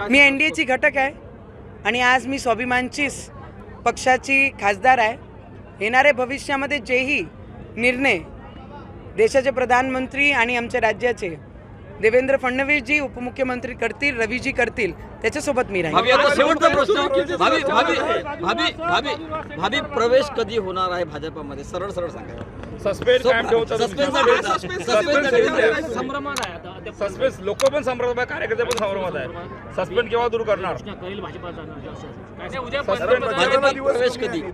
मी N D एची घटक आहे आणि आज मी स्वाभिमानचीच पक्षाची खासदार आहे. येणाऱ्या भविष्यामध्ये जेही निर्णय देशाचे प्रधानमंत्री आणि आमच्या राज्याचे देवेंद्र फडणवीसजी उपमुख्यमंत्री करतील रवीजी करतील त्याच्यासोबत मी राहील भाभी आता शेवटचा प्रश्न. भाभी भाभी भाभी भाभी भाभी प्रवेश कधी होणार आहे भाजपमध्ये? सरळ सरळ सांगा. सस्पेन्स. संभ्रमात आहे सस्पेन्स लोक पण संभ्रमात आहे कार्यकर्ते पण संभ्रमात आहे सस्पेन्स केव्हा दूर करणार?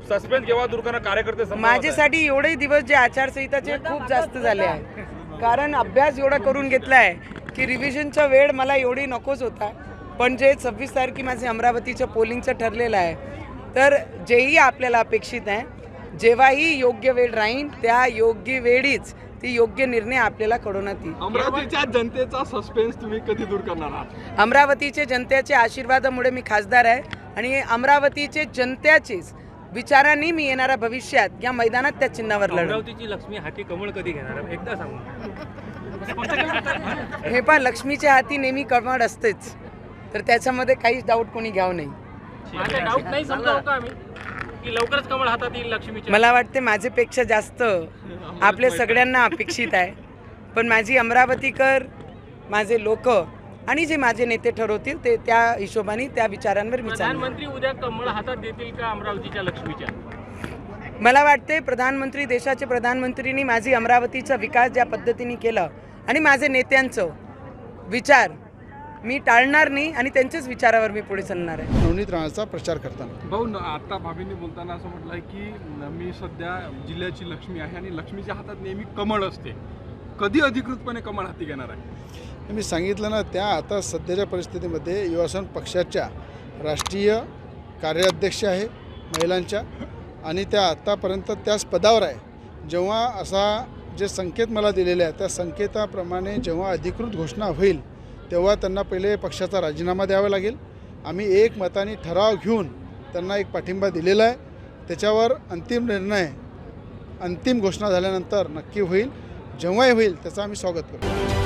सस्पेन्स केव्हा दूर करणार? कार्यकर्ते. माझ्यासाठी एवढे दिवस जे आचारसंहिताचे खूप जास्त झाले आहे कारण अभ्यास एवढा करून घेतला आहे की रिव्हिजनचा वेळ मला एवढी नकोच होता. पण जे सव्वीस तारखे माझे अमरावतीचं पोलिंगचं ठरलेलं आहे तर जेही आपल्याला अपेक्षित आहे जेव्हाही योग्य वेळ राहील त्या योग्य वेळीच ती योग्य निर्णय आपल्याला कळवण्यात येईल अमरावतीच्या जनतेचा सस्पेन्स तुम्ही कधी दूर करणार आहात? अमरावतीचे जनतेच्या आशीर्वादामुळे मी खासदार आहे आणि अमरावतीचे जनतेचेच विचारांनी मी येणाऱ्या भविष्यात या मैदानात त्या चिन्हावर लढ अमरावतीची लक्ष्मी हाती कमळ कधी घेणार? एकदा सांगू. हे पण लक्ष्मीच्या हाती नेहमी कळमळ असतेच. तर त्याच्यामध्ये काहीच डाऊट कोणी घ्यावं नाही. माझा डाऊट नाही समजावं का आम्ही? की लवकरच कमळ हातात येईल लक्ष्मीच्या. मला वाटते माझ्यापेक्षा जास्त आपल्या सगळ्यांना अपेक्षित आहे. पण माझी अमरावतीकर माझे लोक आणि जे माझे नेते ठरवतील ते त्या हिशोबाने त्या विचारांवर चालणार प्रधानमंत्री उद्या कमळ हातात देतील का अमरावतीच्या लक्ष्मीच्या? मला वाटते प्रधानमंत्री देशाचे प्रधानमंत्रींनी माझी अमरावतीचा विकास ज्या पद्धतीने केला आणि माझे नेत्यांचं विचार मी टाळणार नाही आणि त्यांच्याच विचारावर मी पुढे चालणार आहे. नवनीत राणाचा प्रचार करताना. भाऊ न- आता भाभींनी बोलताना असं म्हटलंय की न- मी सध्या जिल्ह्याची लक्ष्मी आहे आणि लक्ष्मीच्या हातात नेहमी कमळ असते. कधी अधिकृतपणे कमळ हाती घेणार आहे? मी सांगितलं ना त्या आता सध्याच्या परिस्थितीमध्ये युवासन पक्षाच्या राष्ट्रीय कार्याध्यक्ष आहे महिलांच्या आणि त्या आत्तापर्यंत त्याच पदावर आहे. जेव्हा असा जे संकेत मला दिलेले आहे त्या संकेताप्रमाणे जेव्हा अधिकृत घोषणा होईल तेव्हा त्यांना पहिले पक्षाचा राजीनामा द्यावा लागेल. आम्ही एक मताने ठराव घेऊन त्यांना एक पाठिंबा दिलेला आहे. त्याच्यावर अंतिम निर्णय अंतिम घोषणा झाल्यानंतर नक्की होईल. जेव्हाही होईल त्याचं आम्ही स्वागत करू